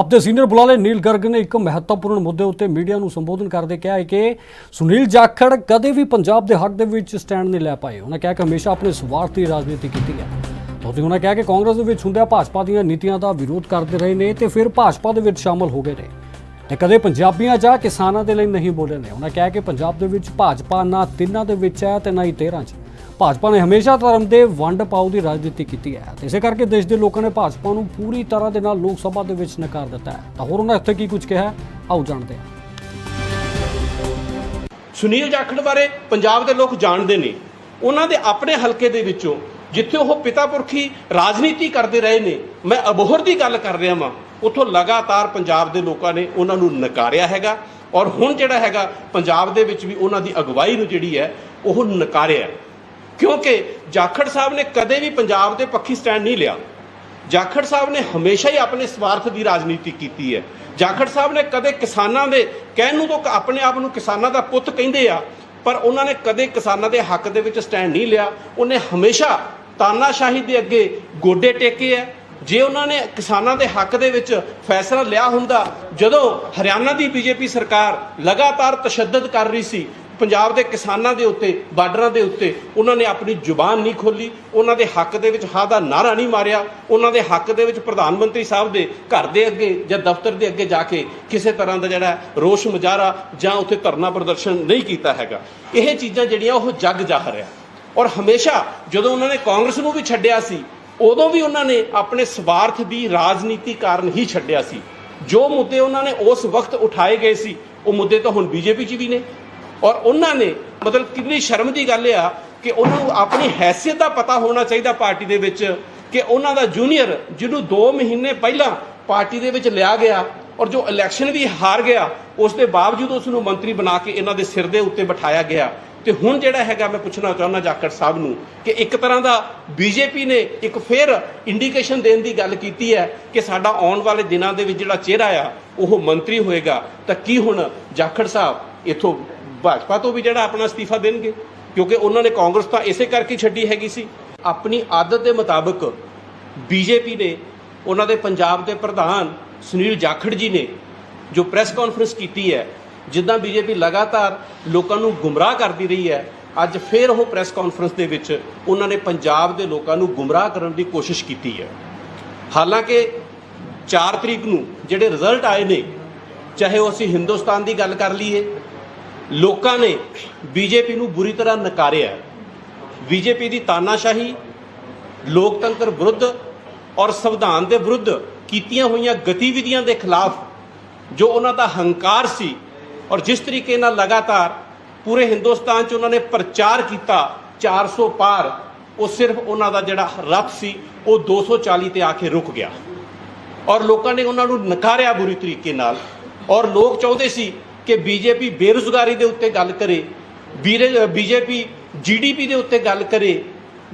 ਆਪ ਸੀਨੀਅਰ ਬੁਲਾਰੇ ਨੀਲ ਗਰਗ ਨੇ ਇੱਕ ਮਹੱਤਵਪੂਰਨ ਮੁੱਦੇ ਉੱਤੇ ਮੀਡੀਆ ਨੂੰ ਸੰਬੋਧਨ ਕਰਦੇ ਕਿਹਾ ਹੈ ਕਿ ਸੁਨੀਲ ਜਾਖੜ ਕਦੇ ਵੀ ਪੰਜਾਬ ਦੇ ਹੱਕ ਦੇ ਵਿੱਚ ਸਟੈਂਡ ਨਹੀਂ ਲੈ ਪਾਏ। ਉਹਨਾਂ ਕਿਹਾ ਕਿ ਹਮੇਸ਼ਾ ਆਪਣੇ ਸਵਾਰਥੀ ਰਾਜਨੀਤੀ ਕੀਤੀ ਹੈ। ਤੇ ਉਹਨਾਂ ਕਿਹਾ ਕਿ ਕਾਂਗਰਸ ਦੇ ਵਿੱਚ ਹੁੰਦਿਆਂ ਭਾਜਪਾ ਦੀਆਂ ਨੀਤੀਆਂ ਦਾ ਵਿਰੋਧ ਕਰਦੇ ਰਹੇ ਨੇ ਤੇ ਫਿਰ ਭਾਜਪਾ ਦੇ ਵਿੱਚ ਸ਼ਾਮਲ ਹੋ ਗਏ ਨੇ। ਤੇ ਕਦੇ ਪੰਜਾਬੀਆਂ ਜਾਂ ਕਿਸਾਨਾਂ ਦੇ ਲਈ ਨਹੀਂ ਬੋਲੇ ਨੇ। ਉਹਨਾਂ ਕਿਹਾ ਕਿ ਪੰਜਾਬ ਦੇ ਵਿੱਚ ਭਾਜਪਾ ਨਾ ਤਿੰਨਾਂ ਦੇ ਵਿੱਚ ਹੈ ਤੇ ਨਾ ਹੀ 13 ਚ। ਭਾਜਪਾ ਨੇ ਹਮੇਸ਼ਾ ਧਰਮ ਦੇ ਵੰਡ ਪਾਉ ਦੀ ਰਾਜਨੀਤੀ ਕੀਤੀ ਹੈ ਇਸੇ ਕਰਕੇ ਦੇਸ਼ ਦੇ ਲੋਕਾਂ ਨੇ ਭਾਜਪਾ ਨੂੰ ਪੂਰੀ ਤਰ੍ਹਾਂ ਦੇ ਨਾਲ ਲੋਕ ਸਭਾ ਦੇ ਵਿੱਚ ਨਕਾਰ ਦਿੱਤਾ ਹੈ। ਤਾਂ ਹੋਰ ਉਹਨਾਂ ਇੱਥੇ ਕੀ ਕੁਝ ਕਿਹਾ ਆਓ ਜਾਣਦੇ ਹਾਂ। ਸੁਨੀਲ ਜਾਖੜ ਬਾਰੇ ਪੰਜਾਬ ਦੇ ਲੋਕ ਜਾਣਦੇ ਨੇ। ਉਹਨਾਂ ਦੇ ਆਪਣੇ ਹਲਕੇ ਦੇ ਵਿੱਚੋਂ ਜਿੱਥੇ ਉਹ ਪਿਤਾ ਪੁਰਖੀ ਰਾਜਨੀਤੀ ਕਰਦੇ ਰਹੇ ਨੇ, ਮੈਂ ਅਬੋਹਰ ਦੀ ਗੱਲ ਕਰ ਰਿਹਾ ਵਾਂ। ਉੱਥੋਂ ਲਗਾਤਾਰ ਪੰਜਾਬ ਦੇ ਲੋਕਾਂ ਨੇ ਉਹਨਾਂ ਨੂੰ ਨਕਾਰਿਆ ਹੈਗਾ ਔਰ ਹੁਣ ਜਿਹੜਾ ਹੈਗਾ ਪੰਜਾਬ ਦੇ ਵਿੱਚ ਵੀ ਉਹਨਾਂ ਦੀ ਅਗਵਾਈ ਨੂੰ ਜਿਹੜੀ ਹੈ, ਉਹ ਨਕਾਰਿਆ ਕਿਉਂਕਿ ਜਾਖੜ ਸਾਹਿਬ ਨੇ ਕਦੇ ਵੀ ਪੰਜਾਬ ਦੇ ਪੱਖੀ ਸਟੈਂਡ ਨਹੀਂ ਲਿਆ। ਜਾਖੜ ਸਾਹਿਬ ਨੇ ਹਮੇਸ਼ਾ ਹੀ ਆਪਣੇ ਸਵਾਰਥ ਦੀ ਰਾਜਨੀਤੀ ਕੀਤੀ ਹੈ। ਜਾਖੜ ਸਾਹਿਬ ਨੇ ਕਦੇ ਕਿਸਾਨਾਂ ਦੇ ਕਹਿਣ ਨੂੰ ਤਾਂ ਆਪਣੇ ਆਪ ਨੂੰ ਕਿਸਾਨਾਂ ਦਾ ਪੁੱਤ ਕਹਿੰਦੇ ਆ, ਪਰ ਉਹਨਾਂ ਨੇ ਕਦੇ ਕਿਸਾਨਾਂ ਦੇ ਹੱਕ ਦੇ ਵਿੱਚ ਸਟੈਂਡ ਨਹੀਂ ਲਿਆ। ਉਹਨੇ ਹਮੇਸ਼ਾ ਤਾਨਾਸ਼ਾਹੀ ਦੇ ਅੱਗੇ ਗੋਡੇ ਟੇਕੇ ਆ। ਜੇ ਉਹਨਾਂ ਨੇ ਕਿਸਾਨਾਂ ਦੇ ਹੱਕ ਦੇ ਵਿੱਚ ਫੈਸਲਾ ਲਿਆ ਹੁੰਦਾ, ਜਦੋਂ ਹਰਿਆਣਾ ਦੀ ਬੀਜੇਪੀ ਸਰਕਾਰ ਲਗਾਤਾਰ ਤਸ਼ੱਦਦ ਕਰ ਰਹੀ ਸੀ ਪੰਜਾਬ ਦੇ ਕਿਸਾਨਾਂ ਦੇ ਉੱਤੇ, ਬਾਰਡਰਾਂ ਦੇ ਉੱਤੇ ਉਹਨਾਂ ਨੇ ਆਪਣੀ ਜ਼ੁਬਾਨ ਨਹੀਂ ਖੋਲੀ ਉਹਨਾਂ ਦੇ ਹੱਕ ਦੇ ਵਿੱਚ ਹਾਂ ਦਾ ਨਾਰਾ ਨਹੀਂ ਮਾਰਿਆ, ਉਹਨਾਂ ਦੇ ਹੱਕ ਦੇ ਵਿੱਚ ਪ੍ਰਧਾਨ ਮੰਤਰੀ ਸਾਹਿਬ ਦੇ ਘਰ ਦੇ ਅੱਗੇ ਜਾਂ ਦਫ਼ਤਰ ਦੇ ਅੱਗੇ ਜਾ ਕੇ ਕਿਸੇ ਤਰ੍ਹਾਂ ਦਾ ਜਿਹੜਾ ਰੋਸ਼ ਮੁਜ਼ਾਹਰਾ ਜਾਂ ਉੱਥੇ ਧਰਨਾ ਪ੍ਰਦਰਸ਼ਨ ਨਹੀਂ ਕੀਤਾ ਹੈਗਾ। ਇਹ ਚੀਜ਼ਾਂ ਜਿਹੜੀਆਂ ਉਹ ਜੱਗ ਜਾਹਰ ਆ ਔਰ ਹਮੇਸ਼ਾ ਜਦੋਂ ਉਹਨਾਂ ਨੇ ਕਾਂਗਰਸ ਨੂੰ ਵੀ ਛੱਡਿਆ ਸੀ, ਉਦੋਂ ਵੀ ਉਹਨਾਂ ਨੇ ਆਪਣੇ ਸਵਾਰਥ ਦੀ ਰਾਜਨੀਤੀ ਕਾਰਨ ਹੀ ਛੱਡਿਆ ਸੀ। ਜੋ ਮੁੱਦੇ ਉਹਨਾਂ ਨੇ ਉਸ ਵਕਤ ਉਠਾਏ ਗਏ ਸੀ, ਉਹ ਮੁੱਦੇ ਤਾਂ ਹੁਣ ਬੀਜੇਪੀ 'ਚ ਵੀ ਨੇ ਔਰ ਉਹਨਾਂ ਨੇ ਮਤਲਬ ਕਿੰਨੀ ਸ਼ਰਮ ਦੀ ਗੱਲ ਆ ਕਿ ਉਹਨਾਂ ਨੂੰ ਆਪਣੀ ਹੈਸੀਅਤ ਦਾ ਪਤਾ ਹੋਣਾ ਚਾਹੀਦਾ ਪਾਰਟੀ ਦੇ ਵਿੱਚ ਕਿ ਉਹਨਾਂ ਦਾ ਜੂਨੀਅਰ ਜਿਹਨੂੰ 2 ਮਹੀਨੇ ਪਹਿਲਾਂ ਪਾਰਟੀ ਦੇ ਵਿੱਚ ਲਿਆ ਗਿਆ ਔਰ ਜੋ ਇਲੈਕਸ਼ਨ ਵੀ ਹਾਰ ਗਿਆ, ਉਸ ਦੇ ਬਾਵਜੂਦ ਉਸ ਨੂੰ ਮੰਤਰੀ ਬਣਾ ਕੇ ਇਹਨਾਂ ਦੇ ਸਿਰ ਦੇ ਉੱਤੇ ਬਿਠਾਇਆ ਗਿਆ। ਤੇ ਹੁਣ ਜਿਹੜਾ ਹੈਗਾ ਮੈਂ ਪੁੱਛਣਾ ਚਾਹੁੰਦਾ ਜਾਖੜ ਸਾਹਿਬ ਨੂੰ ਕਿ ਇੱਕ ਤਰ੍ਹਾਂ ਦਾ ਬੀਜੇਪੀ ਨੇ ਇੱਕ ਫੇਰ ਇੰਡੀਕੇਸ਼ਨ ਦੇਣ ਦੀ ਗੱਲ ਕੀਤੀ ਹੈ ਕਿ ਸਾਡਾ ਆਉਣ ਵਾਲੇ ਦਿਨਾਂ ਦੇ ਵਿੱਚ ਜਿਹੜਾ ਚਿਹਰਾ ਆ, ਉਹ ਮੰਤਰੀ ਹੋਏਗਾ। ਤਾਂ ਕੀ ਹੁਣ ਜਾਖੜ ਸਾਹਿਬ ਇਥੋਂ ਭਾਜਪਾ ਤੋਂ ਵੀ ਜਿਹੜਾ ਆਪਣਾ ਅਸਤੀਫਾ ਦੇਣਗੇ, ਕਿਉਂਕਿ ਉਹਨਾਂ ਨੇ ਕਾਂਗਰਸ ਤਾਂ ਇਸੇ ਕਰਕੇ ਛੱਡੀ ਹੈਗੀ ਸੀ। ਆਪਣੀ ਆਦਤ ਦੇ ਮੁਤਾਬਕ ਬੀਜੇਪੀ ਨੇ, ਉਹਨਾਂ ਦੇ ਪੰਜਾਬ ਦੇ ਪ੍ਰਧਾਨ ਸੁਨੀਲ ਜਾਖੜ ਜੀ ਨੇ ਜੋ ਪ੍ਰੈਸ ਕਾਨਫਰੰਸ ਕੀਤੀ ਹੈ, ਜਿੱਦਾਂ ਬੀਜੇਪੀ ਲਗਾਤਾਰ ਲੋਕਾਂ ਨੂੰ ਗੁੰਮਰਾਹ ਕਰਦੀ ਰਹੀ ਹੈ, ਅੱਜ ਫੇਰ ਉਹ ਪ੍ਰੈਸ ਕਾਨਫਰੰਸ ਦੇ ਵਿੱਚ ਉਹਨਾਂ ਨੇ ਪੰਜਾਬ ਦੇ ਲੋਕਾਂ ਨੂੰ ਗੁੰਮਰਾਹ ਕਰਨ ਦੀ ਕੋਸ਼ਿਸ਼ ਕੀਤੀ ਹੈ। ਹਾਲਾਂਕਿ 4 ਤਰੀਕ ਨੂੰ ਜਿਹੜੇ ਰਿਜ਼ਲਟ ਆਏ ਨੇ, ਚਾਹੇ ਉਹ ਅਸੀਂ ਹਿੰਦੁਸਤਾਨ ਦੀ ਗੱਲ ਕਰ ਲਈਏ ਲੋਕਾਂ ਨੇ ਬੀਜੇਪੀ ਨੂੰ ਬੁਰੀ ਤਰ੍ਹਾਂ ਨਕਾਰਿਆ ਬੀਜੇਪੀ ਦੀ ਤਾਨਾਸ਼ਾਹੀ ਲੋਕਤੰਤਰ ਵਿਰੁੱਧ ਔਰ ਸੰਵਿਧਾਨ ਦੇ ਵਿਰੁੱਧ ਕੀਤੀਆਂ ਹੋਈਆਂ ਗਤੀਵਿਧੀਆਂ ਦੇ ਖਿਲਾਫ ਜੋ ਉਹਨਾਂ ਦਾ ਹੰਕਾਰ ਸੀ ਔਰ ਜਿਸ ਤਰੀਕੇ ਨਾਲ ਲਗਾਤਾਰ ਪੂਰੇ ਹਿੰਦੁਸਤਾਨ 'ਚ ਉਹਨਾਂ ਨੇ ਪ੍ਰਚਾਰ ਕੀਤਾ 400 ਪਾਰ, ਉਹ ਸਿਰਫ ਉਹਨਾਂ ਦਾ ਜਿਹੜਾ ਰੱਥ ਸੀ, ਉਹ 240 ਤੇ ਆ ਕੇ ਰੁਕ ਗਿਆ। ਔਰ ਲੋਕਾਂ ਨੇ ਉਹਨਾਂ ਨੂੰ ਨਕਾਰਿਆ ਬੁਰੀ ਤਰੀਕੇ ਨਾਲ। ਔਰ ਲੋਕ ਚਾਹੁੰਦੇ ਸੀ ਕਿ ਬੀਜੇਪੀ ਬੇਰੁਜ਼ਗਾਰੀ ਦੇ ਉੱਤੇ ਗੱਲ ਕਰੇ ਬੀਜੇਪੀ ਜੀਡੀਪੀ ਦੇ ਉੱਤੇ ਗੱਲ ਕਰੇ,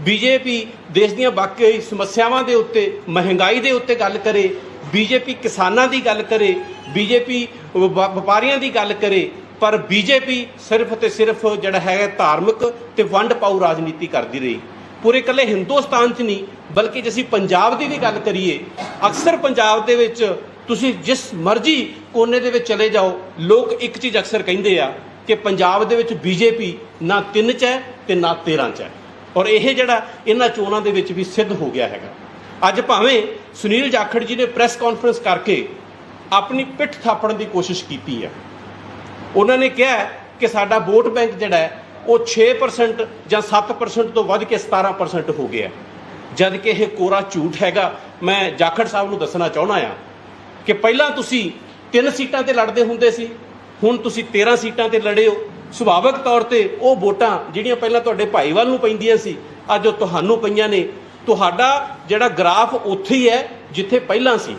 ਬੀਜੇਪੀ ਦੇਸ਼ ਦੀਆਂ ਬਾਕੀ ਸਮੱਸਿਆਵਾਂ ਦੇ ਉੱਤੇ, ਮਹਿੰਗਾਈ ਦੇ ਉੱਤੇ ਗੱਲ ਕਰੇ, ਬੀਜੇਪੀ ਕਿਸਾਨਾਂ ਦੀ ਗੱਲ ਕਰੇ, ਬੀਜੇਪੀ ਵਪਾਰੀਆਂ ਦੀ ਗੱਲ ਕਰੇ, ਪਰ ਬੀਜੇਪੀ ਸਿਰਫ ਤੇ ਸਿਰਫ ਜਿਹੜਾ ਹੈ ਧਾਰਮਿਕ ਤੇ ਵੰਡ ਪਾਉ ਰਾਜਨੀਤੀ ਕਰਦੀ ਰਹੀ। ਪੂਰੇ ਇਕੱਲੇ ਹਿੰਦੁਸਤਾਨ 'ਚ ਨਹੀਂ, ਬਲਕਿ ਜੇ ਅਸੀਂ ਪੰਜਾਬ ਦੀ ਵੀ ਗੱਲ ਕਰੀਏ, ਅਕਸਰ ਪੰਜਾਬ ਦੇ ਵਿੱਚ ਤੁਸੀਂ ਜਿਸ ਮਰਜ਼ੀ ਕੋਨੇ ਦੇ ਵਿੱਚ ਚਲੇ ਜਾਓ, ਲੋਕ ਇੱਕ ਚੀਜ਼ ਅਕਸਰ ਕਹਿੰਦੇ ਆ ਕਿ ਪੰਜਾਬ ਦੇ ਵਿੱਚ ਬੀਜੇਪੀ ਨਾ 3 ਚ ਹੈ ਤੇ ਨਾ 13 ਚ ਹੈ। ਔਰ ਇਹ ਜਿਹੜਾ ਇਹਨਾਂ ਚੋਣਾਂ ਦੇ ਵਿੱਚ ਵੀ ਸਿੱਧ ਹੋ ਗਿਆ ਹੈਗਾ। ਅੱਜ ਭਾਵੇਂ ਸੁਨੀਲ ਜਾਖੜ ਜੀ ਨੇ ਪ੍ਰੈਸ ਕਾਨਫਰੰਸ ਕਰਕੇ ਆਪਣੀ ਪਿੱਠ ਥਾਪਣ ਦੀ ਕੋਸ਼ਿਸ਼ ਕੀਤੀ ਹੈ। ਉਹਨਾਂ ਨੇ ਕਿਹਾ ਕਿ ਸਾਡਾ ਵੋਟ ਬੈਂਕ ਜਿਹੜਾ ਹੈ, ਉਹ 6% ਜਾਂ 7% ਤੋਂ ਵੱਧ ਕੇ 17% ਹੋ ਗਿਆ ਜਦ ਕਿ ਇਹ ਕੋਰਾ ਝੂਠ ਹੈਗਾ, ਮੈਂ ਜਾਖੜ ਸਾਹਿਬ ਨੂੰ ਦੱਸਣਾ ਚਾਹੁੰਦਾ ਆ ਕਿ ਪਹਿਲਾਂ ਤੁਸੀਂ ਤਿੰਨ ਸੀਟਾਂ ਤੇ ਲੜਦੇ ਹੁੰਦੇ ਸੀ, ਹੁਣ ਤੁਸੀਂ 13 ਸੀਟਾਂ ਤੇ ਲੜੇ ਹੋ। ਸੁਭਾਵਿਕ ਤੌਰ ਤੇ ਉਹ ਵੋਟਾਂ ਜਿਹੜੀਆਂ ਪਹਿਲਾਂ ਤੁਹਾਡੇ ਭਾਈਵਾਲ ਨੂੰ ਪੈਂਦੀਆਂ ਸੀ, ਅੱਜ ਉਹ ਤੁਹਾਨੂੰ ਪਈਆਂ ਨੇ। ਤੁਹਾਡਾ ਜਿਹੜਾ ਗ੍ਰਾਫ ਉੱਥੇ ਹੀ ਹੈ, ਜਿੱਥੇ ਪਹਿਲਾਂ ਸੀ।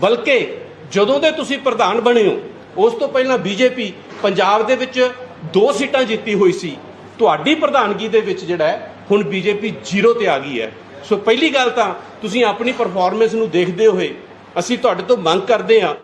ਬਲਕਿ ਜਦੋਂ ਦੇ ਤੁਸੀਂ ਪ੍ਰਧਾਨ ਬਣੇ ਹੋ, ਉਸ ਤੋਂ ਪਹਿਲਾਂ ਬੀਜੇਪੀ ਪੰਜਾਬ ਦੇ ਵਿੱਚ ਦੋ ਸੀਟਾਂ ਜਿੱਤੀ ਹੋਈ ਸੀ। ਤੁਹਾਡੀ ਪ੍ਰਧਾਨਗੀ ਦੇ ਵਿੱਚ ਜਿਹੜਾ ਹੈ, ਹੁਣ ਬੀਜੇਪੀ ਜ਼ੀਰੋ ਤੇ ਆ ਗਈ ਹੈ। ਸੋ ਪਹਿਲੀ ਗੱਲ ਤਾਂ ਤੁਸੀਂ ਆਪਣੀ ਪਰਫਾਰਮੈਂਸ ਨੂੰ ਦੇਖਦੇ ਹੋਏ ਅਸੀਂ ਤੁਹਾਡੇ ਤੋਂ ਮੰਗ ਕਰਦੇ ਹਾਂ